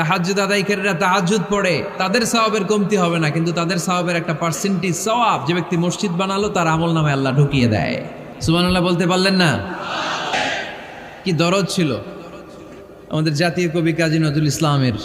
তাহাজ্জুদ আদায়কারীরা তাহাজ্জুদ পড়ে। তাদের সওয়াবের কমতি হবে না, কিন্তু তাদের সওয়াবের একটা পার্সেন্টেজ সওয়াব যে ব্যক্তি মসজিদ বানালো, তার আমল নামে আল্লাহ ঢুকিয়ে দেয়। সুবহানাল্লাহ বলতে পারলেন না? কি দরদ ছিল? আমাদের জাতীয় কবি কাজী নজরুল ইসলামের,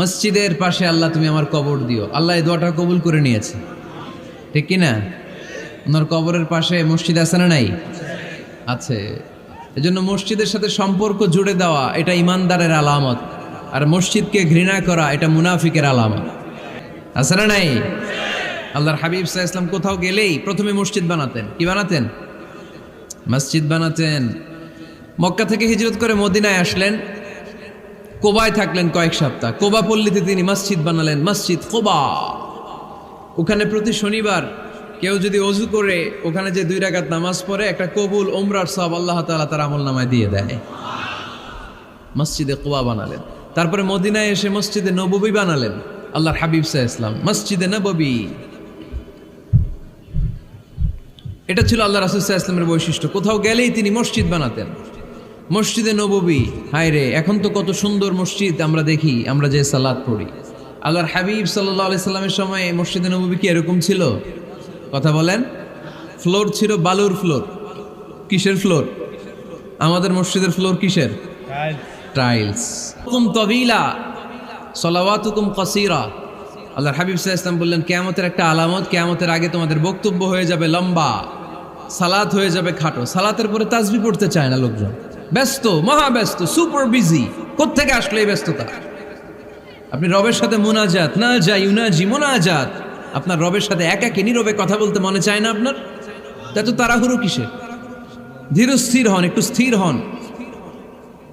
মসজিদের পাশে আল্লাহ তুমি আমার কবর দিও। আল্লাহ এই দোয়াটা কবুল করে নিয়েছে। ঠিক কি না? ওনার কবরের পাশে মসজিদ আছে না নাই? আছে। এজন্য মসজিদের সাথে সম্পর্ক জুড়ে দেওয়া এটা ইমানদারের আলামত। আর মসজিদকে ঘৃণা করা এটা মুনাফিকের আলামত আছে না নাই? আল্লাহর হাবিব সাহা ইসলাম কোথাও গেলেই প্রথমে মসজিদ বানাতেন। কি বানাতেন? মসজিদ বানাতেন। মক্কা থেকে হিজরত করে মদিনায় আসলেন। কোবায় থাকলেন কয়েক সপ্তাহ। কোবা পল্লীতে তিনি মসজিদ বানালেন, মসজিদ কোবা। ওখানে প্রতি শনিবার কেউ যদি অজু করে, ওখানে যে দুই রাকাত নামাজ পড়ে, একটা কবুল ওমরার সব আল্লাহ তালা তার আমল নামায় দিয়ে দেয়। মসজিদে কোবা বানালেন। তারপরে মদিনায় এসে মসজিদে নববী বানালেন। আল্লাহর হাবিব সাহ ইসলাম মসজিদে নববী। এটা ছিল আল্লাহ রাসুল সাহা ইসলামের বৈশিষ্ট্য। কোথাও গেলেই তিনি মসজিদ বানাতেন। মসজিদে নববী। হায় রে, এখন তো কত সুন্দর মসজিদ আমরা দেখি, আমরা যে সালাদ পড়ি। আল্লাহর হাবিব সাল্লাহ সাল্লামের সময় মসজিদে নববী কি এরকম ছিল? কথা বলেন। ফ্লোর ছিল বালুর ফ্লোর। কিসের ফ্লোর? আমাদের মসজিদের ফ্লোর কিসের? টাইলস হুকুম তবিলা সলাওয়াতুকুম কসিরা আল্লাহর হাবিব ইসলাম বললেন, কেয়ামতের একটা আলামত, কেয়ামতের আগে তোমাদের বক্তব্য হয়ে যাবে লম্বা, সালাত হয়ে যাবে খাটো। সালাতের পরে তাজবি পড়তে চায় না লোকজন। ব্যস্ত, মহা ব্যস্ত, সুপার বিজি। কোত্থেকে আসলে এই ব্যস্ততা? আপনি রবের সাথে মোনাজাত না যাই ইউনাজি, মোনাজাত। আপনার রবের সাথে একাকে নীরবে কথা বলতে মনে চায় না আপনার? তা তো তাড়াহুড়ো কিসের? ধীর স্থির হন, একটু স্থির হন।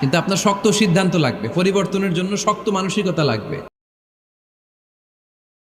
কিন্তু আপনার শক্ত সিদ্ধান্ত লাগবে পরিবর্তনের জন্য শক্ত মানসিকতা লাগবে।